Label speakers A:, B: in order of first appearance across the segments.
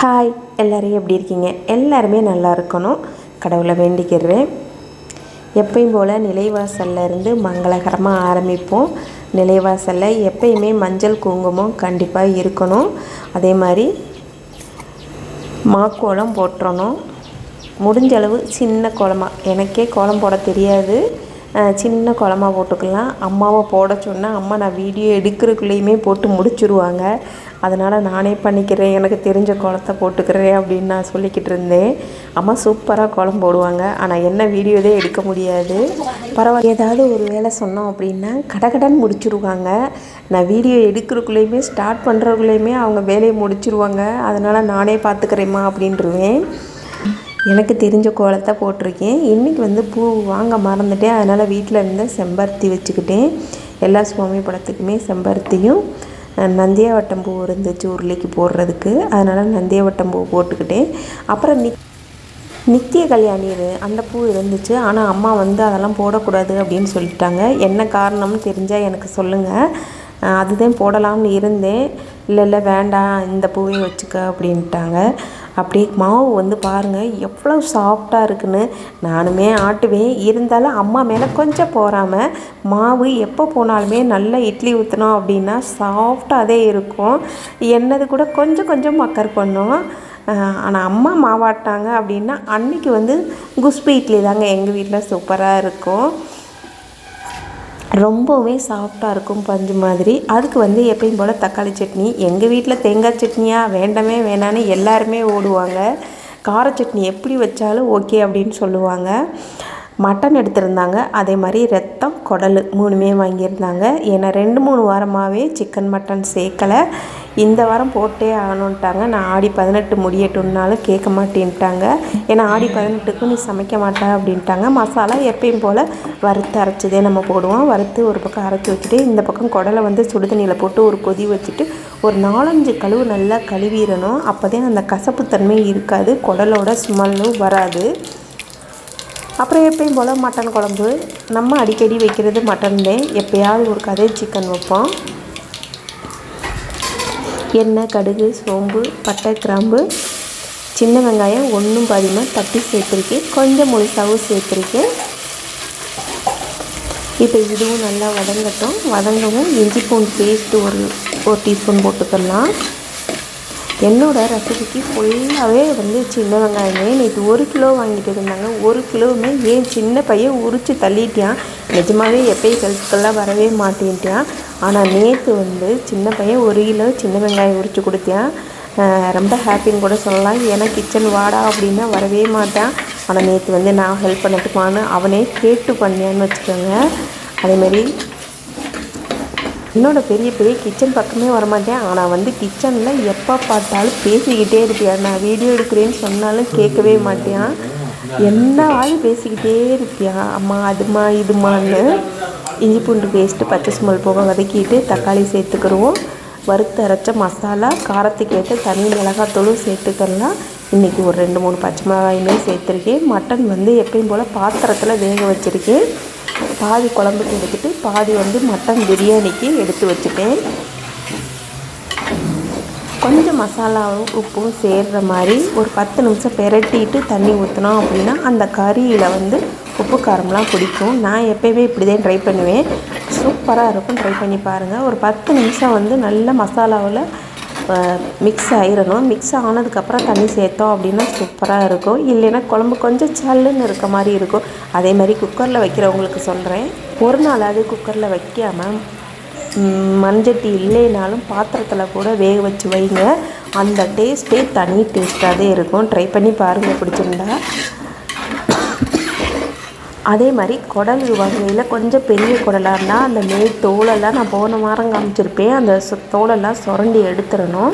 A: Hi எல்லோரும் எப்படி இருக்கீங்க? எல்லாருமே நல்லா இருக்கணும். கடவுளை வேண்டிக்கிறேன். எப்பயும் போல் நிலைவாசல்ல இருந்து மங்களகரமாக ஆரம்பிப்போம். நிலைவாசலில் எப்பயுமே மஞ்சள் குங்குமம் கண்டிப்பாக இருக்கணும். அதே மாதிரி மாக்கோலம் போட்டுறணும் முடிஞ்ச அளவு சின்ன கோலமாக எனக்கே கோலம் போட தெரியாது. சின்ன குளமாக போட்டுக்கலாம். அம்மாவை போட சொன்னால் அம்மா நான் வீடியோ எடுக்கிறதுக்குள்ளேயுமே போட்டு முடிச்சுருவாங்க. அதனால் நானே பண்ணிக்கிறேன் எனக்கு தெரிஞ்ச கோலத்தை போட்டுக்கிறேன் அப்படின்னு நான் சொல்லிக்கிட்டு இருந்தேன். அம்மா சூப்பராக குளம் போடுவாங்க. ஆனால் என்ன வீடியோதே எடுக்க முடியாது. பரவாயில்ல. ஏதாவது ஒரு வேலை சொன்னோம் அப்படின்னா கடகடன் முடிச்சிருவாங்க. நான் வீடியோ எடுக்கிறக்குள்ளேயுமே ஸ்டார்ட் பண்ணுறக்குள்ளேயுமே அவங்க வேலையை முடிச்சிருவாங்க. அதனால் நானே பார்த்துக்கிறேம்மா அப்படின்ருவேன் எனக்கு தெரிஞ்ச கோலத்தை போட்டிருக்கேன். இன்றைக்கி வந்து பூ வாங்க மறந்துட்டேன். அதனால் வீட்டில் இருந்து செம்பருத்தி வச்சுக்கிட்டேன். எல்லா சுவாமி படத்துக்குமே செம்பருத்தியும் நந்தியாவட்டம் பூ இருந்துச்சு உருளைக்கு போடுறதுக்கு. அதனால் நந்தியாவட்டம் பூ போட்டுக்கிட்டேன். அப்புறம் நி நித்திய கல்யாணி இது அந்த பூ இருந்துச்சு. ஆனால் அம்மா வந்து அதெல்லாம் போடக்கூடாது அப்படின்னு சொல்லிட்டாங்க. என்ன காரணம்னு தெரிஞ்சால் எனக்கு சொல்லுங்கள் அதுதான் போடலாம்னு இருந்தேன். இல்லை இல்லை வேண்டாம் இந்த பூவே வச்சுக்க அப்படின்ட்டாங்க. அப்படியே மாவு வந்து பாருங்கள் எவ்வளோ சாஃப்டாக இருக்குன்னு நானுமே ஆட்டுவேன். இருந்தாலும் அம்மா மேலே கொஞ்சம் போகாமல் மாவு எப்போ போனாலுமே நல்லா இட்லி ஊற்றினோம் அப்படின்னா சாஃப்டாகவே இருக்கும். என்னது கூட கொஞ்சம் கொஞ்சம் மக்கர் பண்ணும். ஆனால் அம்மா மாவாட்டாங்க அப்படின்னா அன்னைக்கு வந்து குஸ்பி இட்லி தாங்க எங்கள் வீட்டில் சூப்பராக இருக்கும். ரொம்பவே சாஃப்டாக இருக்கும் பஞ்சு மாதிரி. அதுக்கு வந்து எப்பயும் போல் தக்காளி சட்னி. எங்கள் வீட்டில் தேங்காய் சட்னியாக வேண்டாமே வேணான்னு எல்லாருமே ஓடுவாங்க. கார சட்னி எப்படி வச்சாலும் ஓகே அப்படின்னு சொல்லுவாங்க. மட்டன் எடுத்திருந்தாங்க. அதே மாதிரி ரத்தம் குடல் மூணுமே வாங்கியிருந்தாங்க. ஏன்னா ரெண்டு மூணு வாரமாகவே சிக்கன் மட்டன் சேர்க்கலை. இந்த வாரம் போட்டே ஆகணுன்ட்டாங்க நான் ஆடி பதினெட்டு முடியட்டும்னாலும் கேட்க மாட்டேன்ட்டாங்க. ஏன்னா ஆடி பதினெட்டுக்கும் நீ சமைக்க மாட்டா அப்படின்ட்டாங்க. மசாலா எப்பயும் போல் வறுத்து அரைச்சதே நம்ம போடுவோம். வறுத்து ஒரு பக்கம் அரைச்சி வச்சுட்டு இந்த பக்கம் குடலை வந்து சுடுதண்ணியில் போட்டு ஒரு கொதி வச்சுட்டு ஒரு நாலஞ்சு கழுவு நல்லா கழுவிடணும். அப்போ தான் அந்த கசப்புத்தன்மை இருக்காது. குடலோட ஸ்மெல்லும் வராது. அப்புறம் எப்பயும் போல் மட்டன் குழம்பு. நம்ம அடிக்கடி வைக்கிறது மட்டன் தான். எப்போயாவது ஒரு கதை சிக்கன் வைப்போம். எண்ணெய் கடுகு சோம்பு பட்டை கிராம்பு சின்ன வெங்காயம் ஒன்றும் பாதிமாக தட்டி சேர்த்துருக்கேன். கொஞ்சம் முழுசாகவும் சேர்த்துருக்கேன். இப்போ இதுவும் நல்லா வதங்கட்டும். வதங்கவும் இஞ்சி பூண்டு பேஸ்ட்டு ஒரு ஒரு டீஸ்பூன் போட்டுக்கலாம். என்னோடய ரெசிபிக்கு ஃபுல்லாகவே வந்து சின்ன வெங்காயமே. நேற்று ஒரு கிலோ வாங்கிட்டு இருந்தாங்க. ஒரு கிலோவுமே ஏன் சின்ன பையன் உரித்து தள்ளிட்டான். நிஜமாகவே எப்பயும் ஹெல்த்துக்கெல்லாம் வரவே மாட்டேன்ட்டான். ஆனால் நேற்று வந்து சின்ன பையன் ஒரு கிலோ சின்ன வெங்காயம் உரித்து கொடுத்தான். ரொம்ப ஹாப்பின்னு கூட சொல்லலாம். ஏன்னா கிச்சன் வாடா அப்படின்னா வரவே மாட்டான். ஆனால் நேற்று வந்து நான் ஹெல்ப் பண்ணட்டுமான்னு அவனே கேட்டு பண்ணியான்னு வச்சுக்கோங்க. அதேமாரி என்னோட பெரிய பெரிய கிச்சன் பக்கமே வரமாட்டேன். ஆனால் வந்து கிச்சனில் எப்போ பார்த்தாலும் பேசிக்கிட்டே இருப்பியான் நான் வீடியோ எடுக்கிறேன்னு சொன்னாலும் கேட்கவே மாட்டேன் என்னவாது பேசிக்கிட்டே இருப்பியா? அம்மா அதுமா இதுமான்னு இஞ்சி பூண்டு பேஸ்ட்டு பச்சை ஸ்மெல் போக வதக்கிட்டு தக்காளி சேர்த்துக்கிடுவோம் வறுத்து அரைச்ச மசாலா காரத்துக்கு ஏற்ற தனி மிளகாத்தூளும் சேர்த்துக்கலாம் இன்றைக்கி ஒரு ரெண்டு மூணு பச்சை மிளகாயுமே சேர்த்துருக்கேன். மட்டன் வந்து எப்பயும் போல் பாத்திரத்தில் வேக வச்சுருக்கேன். பாதி குழம்புக்கு எடுத்துட்டு பாதி வந்து மட்டன் பிரியாணிக்கு எடுத்து வச்சுட்டேன். கொஞ்சம் மசாலாவும் உப்பும் சேர்கிற மாதிரி ஒரு பத்து நிமிஷம் பெரட்டிட்டு தண்ணி ஊற்றினோம் அப்படின்னா அந்த கறியில் வந்து உப்பு காரம்லாம் பிடிக்கும். நான் எப்போயுமே இப்படி தான் ட்ரை பண்ணுவேன். சூப்பராக இருக்கும். ட்ரை பண்ணி பாருங்கள் ஒரு பத்து நிமிஷம் வந்து நல்ல மசாலாவில் மிக்ஸ் ஆயிடணும் மிக்ஸ் ஆனதுக்கப்புறம் தண்ணி சேர்த்தோம் அப்படின்னா சூப்பராக இருக்கும். இல்லைன்னா குழம்பு கொஞ்சம் சல்லுன்னு இருக்க மாதிரி இருக்கும். அதே மாதிரி குக்கரில் வைக்கிறவங்களுக்கு சொல்கிறேன் ஒரு நாளாவது குக்கரில் வைக்காமல் மஞ்சட்டி இல்லைனாலும் பாத்திரத்தில் கூட வேக வச்சு வைங்க. அந்த டேஸ்ட்டே தனி டேஸ்ட்டாகவே இருக்கும். ட்ரை பண்ணி பாருங்கள் பிடிச்சிருந்தா. அதே மாதிரி குடல் வகையில் கொஞ்சம் பெரிய குடலாக இருந்தால் அந்த மேல் தோலெல்லாம் நான் போன வாரம் காமிச்சிருப்பேன். அந்த தோலெல்லாம் சுரண்டி எடுத்துடணும்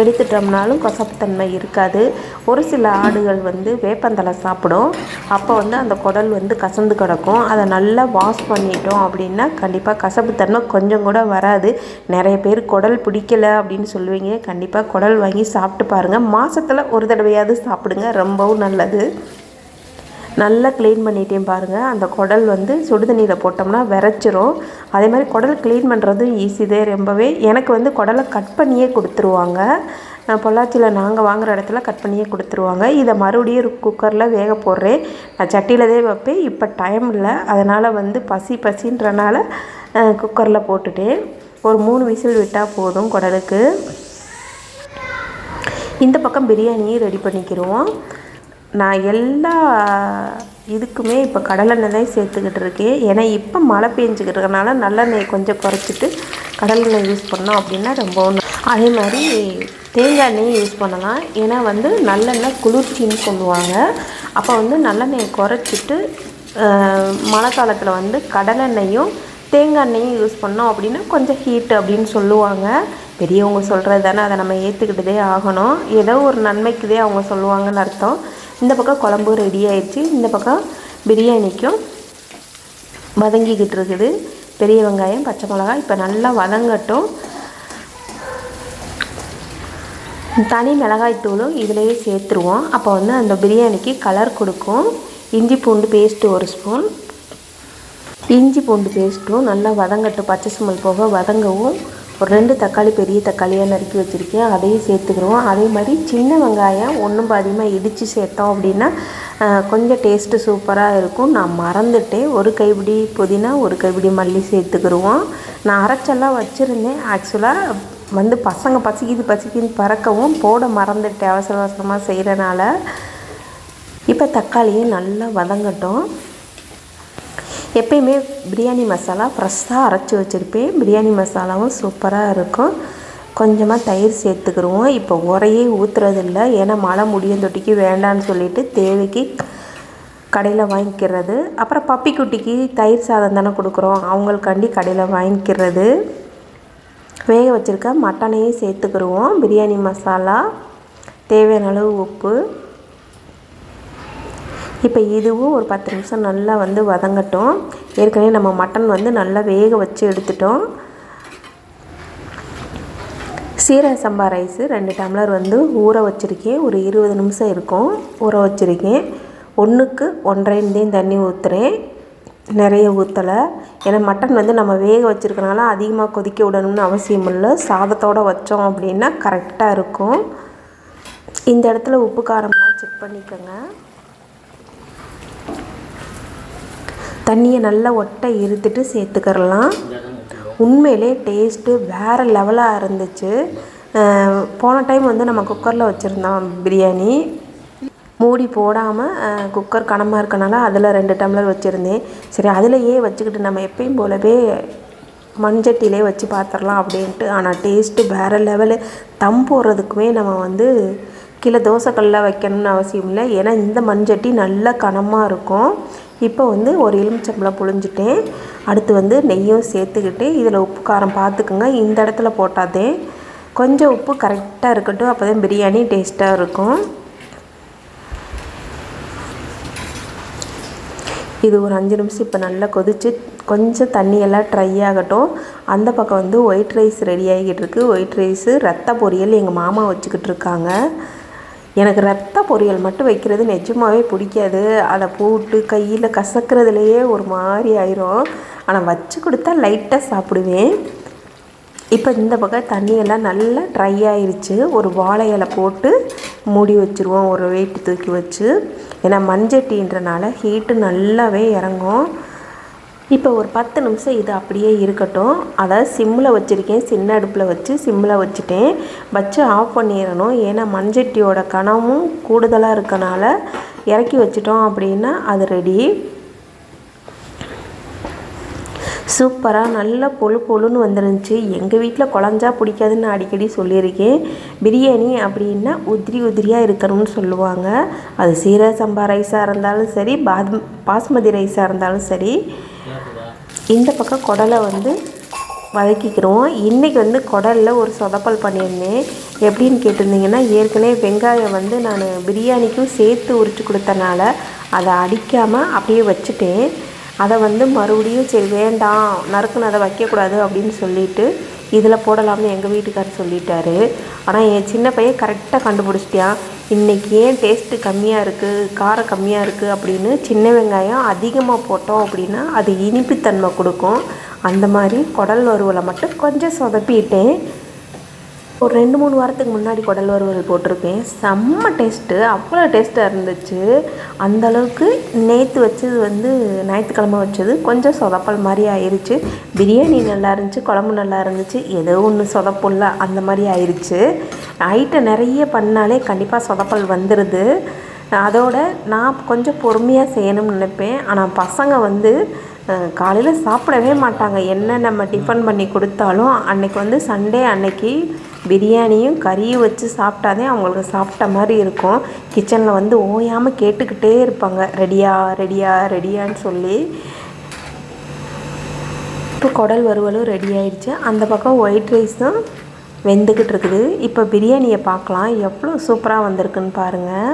A: எடுத்துட்டோம்னாலும் கசப்புத்தன்மை இருக்காது. ஒரு சில ஆடுகள் வந்து வேப்பந்தலை சாப்பிடும். அப்போ வந்து அந்த குடல் வந்து கசந்து கிடக்கும். அதை நல்லா வாஷ் பண்ணிட்டோம் அப்படின்னா கண்டிப்பாக கசப்புத்தன்மை கொஞ்சம் கூட வராது. நிறைய பேர் குடல் பிடிக்கல அப்படின்னு சொல்லுவீங்க. கண்டிப்பாக குடல் வாங்கி சாப்பிட்டு பாருங்கள் மாதத்தில் ஒரு தடவையாவது சாப்பிடுங்க. ரொம்பவும் நல்லது. நல்லா க்ளீன் பண்ணிட்டேன் பாருங்கள் அந்த குடல் வந்து சுடுதண்ணியில் போட்டோம்னா விரைச்சிரும். அதே மாதிரி குடல் க்ளீன் பண்ணுறதும் ஈஸி தான் ரொம்பவே. எனக்கு வந்து குடலை கட் பண்ணியே கொடுத்துருவாங்க. பொள்ளாச்சியில் நாங்கள் வாங்குகிற இடத்துல கட் பண்ணியே கொடுத்துருவாங்க. இதை மறுபடியும் குக்கரில் வேக போடுறேன். நான் சட்டியில் தான் வைப்பேன். இப்போ டைம் இல்லை. அதனால் வந்து பசி பசின்றனால குக்கரில் போட்டுட்டேன். ஒரு மூணு விசில் விட்டால் போதும் குடலுக்கு. இந்த பக்கம் பிரியாணியும் ரெடி பண்ணிக்கிடுவோம் நான் எல்லா இதுக்குமே இப்போ கடலெண்ணெய் தான் சேர்த்துக்கிட்டு இருக்கேன் ஏன்னா இப்போ மழை பெஞ்சிக்கிட்டு இருக்கனால நல்லெண்ணெய் கொஞ்சம் குறைச்சிட்டு கடலெண்ணெய் யூஸ் பண்ணோம் அப்படின்னா ரொம்ப அதே மாதிரி தேங்காய் எண்ணெயும் யூஸ் பண்ணலாம். ஏன்னா வந்து நல்லெண்ணெய் குளிர்ச்சின்னு சொல்லுவாங்க. அப்போ வந்து நல்லெண்ணெயை குறைச்சிட்டு மழை காலத்தில் வந்து கடலெண்ணெயும் தேங்காய் எண்ணெயும் யூஸ் பண்ணோம் அப்படின்னா கொஞ்சம் ஹீட் அப்படின்னு சொல்லுவாங்க. பெரியவங்க சொல்கிறது தானே அதை நம்ம ஏற்றுக்கிட்டதே ஆகணும். ஏதோ ஒரு நன்மைக்குதே அவங்க சொல்லுவாங்கன்னு அர்த்தம். இந்த பக்கம் குழம்பு ரெடி ஆயிடுச்சு. இந்த பக்கம் பிரியாணிக்கும் வதங்கிக்கிட்டு இருக்குது பெரிய வெங்காயம் பச்சை மிளகாய் இப்போ நல்லா வதங்கட்டும். தனி மிளகாய் தூளும் இதிலேயே சேர்த்துருவோம். அப்போ வந்து அந்த பிரியாணிக்கு கலர் கொடுக்கும். இஞ்சி பூண்டு பேஸ்ட்டு ஒரு ஸ்பூன் இஞ்சி பூண்டு பேஸ்ட்டும் நல்லா வதங்கட்டும். பச்சை சுமல் போக வதங்கவும் ஒரு ரெண்டு தக்காளி பெரிய தக்காளியாக நறுக்கி வச்சுருக்கேன். அதையும் சேர்த்துக்கிறோம் அதே மாதிரி சின்ன வெங்காயம் ஒன்றும் அதிகமாக இடித்து சேர்த்தோம் அப்படின்னா கொஞ்சம் டேஸ்ட்டு சூப்பராக இருக்கும். நான் மறந்துட்டேன். ஒரு கைப்பிடி புதினா ஒரு கைப்பிடி மல்லி சேர்த்துக்கிடுவோம். நான் அரைச்செல்லாம் வச்சுருந்தேன். ஆக்சுவலாக வந்து பசங்க பசிக்குது பசிக்குதுன்னு பறக்கவும் போட மறந்துட்டேன். அவசர அவசரமாக செய்கிறனால இப்போ தக்காளியும் நல்லா வதங்கட்டும். எப்பயுமே பிரியாணி மசாலா ஃப்ரெஷ்ஷாக அரைச்சி வச்சுருப்பேன். பிரியாணி மசாலாவும் சூப்பராக இருக்கும். கொஞ்சமாக தயிர் சேர்த்துக்கிடுவோம் இப்போ உரையே ஊற்றுறதில்ல ஏன்னா மழை முடியும் தொட்டிக்கு வேண்டான்னு சொல்லிட்டு தேவைக்கு கடையில் வாங்கிக்கிறது. அப்புறம் பப்பி குட்டிக்கு தயிர் சாதம் தானே கொடுக்குறோம். அவங்களுக்காண்டி கடையில் வாங்கிக்கிறது. வேக வச்சுருக்க மட்டனையும் சேர்த்துக்கிடுவோம் பிரியாணி மசாலா தேவையான அளவு உப்பு இப்போ இதுவும் ஒரு பத்து நிமிஷம் நல்லா வந்து வதங்கட்டும். ஏற்கனவே நம்ம மட்டன் வந்து நல்லா வேக வச்சு எடுத்துட்டோம். சீரக சம்பா ரைஸு ரெண்டு டம்ளர் வந்து ஊற வச்சுருக்கேன். ஒரு இருபது நிமிஷம் இருக்கும் ஊற வச்சுருக்கேன். ஒன்றுக்கு ஒன்றரைந்தையும் தண்ணி ஊற்றுறேன் நிறைய ஊற்றலை ஏன்னா மட்டன் வந்து நம்ம வேக வச்சுருக்கனால அதிகமாக கொதிக்க விடணும்னு அவசியம் இல்லை. சாதத்தோடு வச்சோம் அப்படின்னா கரெக்டாக இருக்கும். இந்த இடத்துல உப்பு காரம்லாம் செக் பண்ணிக்கோங்க. தண்ணியை நல்லா ஒட்டை இருத்துட்டு சேர்த்துக்கிறலாம். உண்மையிலே டேஸ்ட்டு வேறு லெவலாக இருந்துச்சு. போன டைம் வந்து நம்ம குக்கரில் வச்சுருந்தோம் பிரியாணி. மூடி போடாமல் குக்கர் கனமாக இருக்கனால அதில் ரெண்டு டம்ளர் வச்சுருந்தேன். சரி அதிலையே வச்சுக்கிட்டு நம்ம எப்பயும் போலவே மண்சட்டியிலே வச்சு பார்த்துடலாம் அப்படின்ட்டு. ஆனால் டேஸ்ட்டு வேறு லெவலு தம் போடுறதுக்குமே நம்ம வந்து கீழே தோசைக்கல்லில் வைக்கணும்னு அவசியம் இல்லை. ஏன்னா இந்த மண்சட்டி நல்லா கனமாக இருக்கும். இப்போ வந்து ஒரு எலுமிச்சம்பழம் புழிஞ்சிட்டேன். அடுத்து வந்து நெய்யும் சேர்த்துக்கிட்டு இதில் உப்பு காரம் பார்த்துக்குங்க. இந்த இடத்துல போட்டாதே. கொஞ்சம் உப்பு கரெக்டாக இருக்கட்டும். அப்போ தான் பிரியாணி டேஸ்ட்டாக இருக்கும். இது ஒரு அஞ்சு நிமிஷம் இப்போ நல்லா கொதிச்சு கொஞ்சம் தண்ணியெல்லாம் ட்ரை ஆகட்டும். அந்த பக்கம் வந்து ஒயிட் ரைஸ் ரெடி ஆகிக்கிட்டு இருக்குது ஒயிட் ரைஸு ரத்த பொரியல் எங்கள் மாமா வச்சுக்கிட்டு இருக்காங்க. எனக்கு ரத்த பொரியல் மட்டும் வைக்கிறது நிஜமாகவே பிடிக்காது. அதை போட்டு கையில் கசக்கிறதுலையே ஒரு மாதிரி ஆயிரும். ஆனால் வச்சு கொடுத்தா லைட்டாக சாப்பிடுவேன். இப்போ இந்த பக்கம் தண்ணியெல்லாம் நல்லா ட்ரை ஆயிடுச்சு ஒரு வாழை இலை போட்டு மூடி வச்சுருவோம். ஒரு வெயிட் தூக்கி வச்சு. ஏன்னா மண்சட்டின்றனால ஹீட்டு நல்லாவே இறங்கும். இப்போ ஒரு பத்து நிமிஷம் இது அப்படியே இருக்கட்டும். அதை சிம்மில் வச்சுருக்கேன். சின்ன அடுப்பில் வச்சு சிம்மில் வச்சுட்டேன். வச்சு ஆஃப் பண்ணிடணும். ஏன்னா மண்சட்டியோட கனமும் கூடுதலாக இருக்கனால இறக்கி வச்சிட்டோம் அப்படின்னா அது ரெடி சூப்பராக நல்லா பொழு பொழுன்னு வந்துருந்துச்சு. எங்கள் வீட்டில் குழஞ்சா பிடிக்காதுன்னு அடிக்கடி சொல்லியிருக்கேன். பிரியாணி அப்படின்னா உதிரி உதிரியாக இருக்கணும்னு சொல்லுவாங்க. அது சீரக சம்பா ரைஸாக இருந்தாலும் சரி பாத் பாஸ்மதி ரைஸாக இருந்தாலும் சரி இந்த பக்கம் குடலை வந்து வதக்கிக்கிறோம். இன்றைக்கி வந்து குடலில் ஒரு சொதப்பல் பண்ணியிருந்தேன். எப்படின்னு கேட்டிருந்தீங்கன்னா ஏற்கனவே வெங்காயம் வந்து நான் பிரியாணிக்கும் சேர்த்து உரித்து கொடுத்தனால அதை அடிக்காமல் அப்படியே வச்சுட்டேன். அதை வந்து மறுபடியும் சரி வேண்டாம் நறுக்குன்னு அதை வைக்கக்கூடாது அப்படின்னு சொல்லிவிட்டு இதில் போடலாம்னு எங்கள் வீட்டுக்காரர் சொல்லிட்டாரு. ஆனால் என் சின்ன பையன் கரெக்டாக கண்டுபிடிச்சிட்டான் இன்றைக்கி ஏன் டேஸ்ட்டு கம்மியாக இருக்குது காரம் கம்மியாக இருக்குது அப்படின்னு சின்ன வெங்காயம் அதிகமாக போட்டோம் அப்படின்னா அது இனிப்புத்தன்மை கொடுக்கும். அந்த மாதிரி குடல் வறுவலை மட்டும் கொஞ்சம் சொதப்பிட்டேன். ஒரு ரெண்டு மூணு வாரத்துக்கு முன்னாடி குடல் வறுவல் போட்டிருப்பேன் செம்ம டேஸ்ட்டு அவ்வளோ டேஸ்ட்டாக இருந்துச்சு. அந்த அளவுக்கு நேற்று வச்சது வந்து ஞாயிற்றுக்கிழமை வச்சது கொஞ்சம் சொதப்பல் மாதிரி ஆயிருச்சு. பிரியாணி நல்லா இருந்துச்சு குழம்பு நல்லா இருந்துச்சு. ஏதோ ஒன்று சொதப்புல்ல அந்த மாதிரி ஆயிடுச்சு ஐட்டை நிறைய பண்ணாலே கண்டிப்பாக சொதப்பல் வந்துடுது அதோட நான் கொஞ்சம் பொறுமையாக செய்யணும்னு நினைப்பேன். ஆனால் பசங்க வந்து காலையில் சாப்பிடவே மாட்டாங்க. என்ன நம்ம டிஃபன் பண்ணி கொடுத்தாலும் அன்னைக்கு வந்து சண்டே அன்னைக்கு பிரியாணியும் கறியும் வச்சு சாப்பிட்டாதே அவங்களுக்கு சாப்பிட்ட மாதிரி இருக்கும். கிச்சனில் வந்து ஓயாமல் கேட்டுக்கிட்டே இருப்பாங்க. ரெடியா ரெடியா ரெடியான்னு சொல்லி. இப்போ குடல் வறுவலும் ரெடி ஆயிடுச்சு. அந்த பக்கம் ஒயிட் ரைஸும் வெந்துக்கிட்டு இருக்குது. இப்போ பிரியாணியை பார்க்கலாம். எவ்வளோ சூப்பராக வந்திருக்குன்னு பாருங்கள்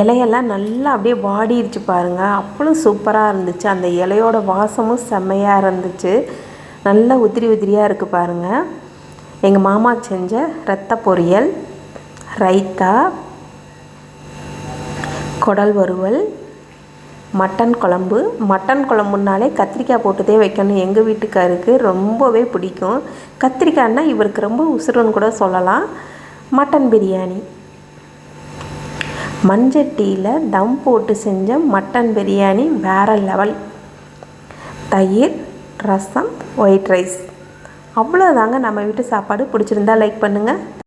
A: இலையெல்லாம் நல்லா அப்படியே வாடிடுச்சு பாருங்கள் அவ்வளோ சூப்பராக இருந்துச்சு. அந்த இலையோட வாசமும் செம்மையாக இருந்துச்சு. நல்லா உதிரி உதிரியாக இருக்குது பாருங்கள் எங்கள் மாமா செஞ்ச ரத்த பொரியல் ரைத்தா குடல் வறுவல் மட்டன் குழம்பு. மட்டன் குழம்புனாலே கத்திரிக்காய் போட்டுதே வைக்கணும். எங்கள் வீட்டுக்காருக்கு ரொம்பவே பிடிக்கும். கத்திரிக்காய்னா இவருக்கு ரொம்ப உசுருன்னு கூட சொல்லலாம். மட்டன் பிரியாணி. மஞ்சட்டியில் தம் போட்டு செஞ்ச மட்டன் பிரியாணி வேறு லெவல். தயிர் ரசம் ஒயிட் ரைஸ். அவ்வளோதாங்க நம்ம வீட்டு சாப்பாடு பிடிச்சிருந்தா லைக் பண்ணுங்கள்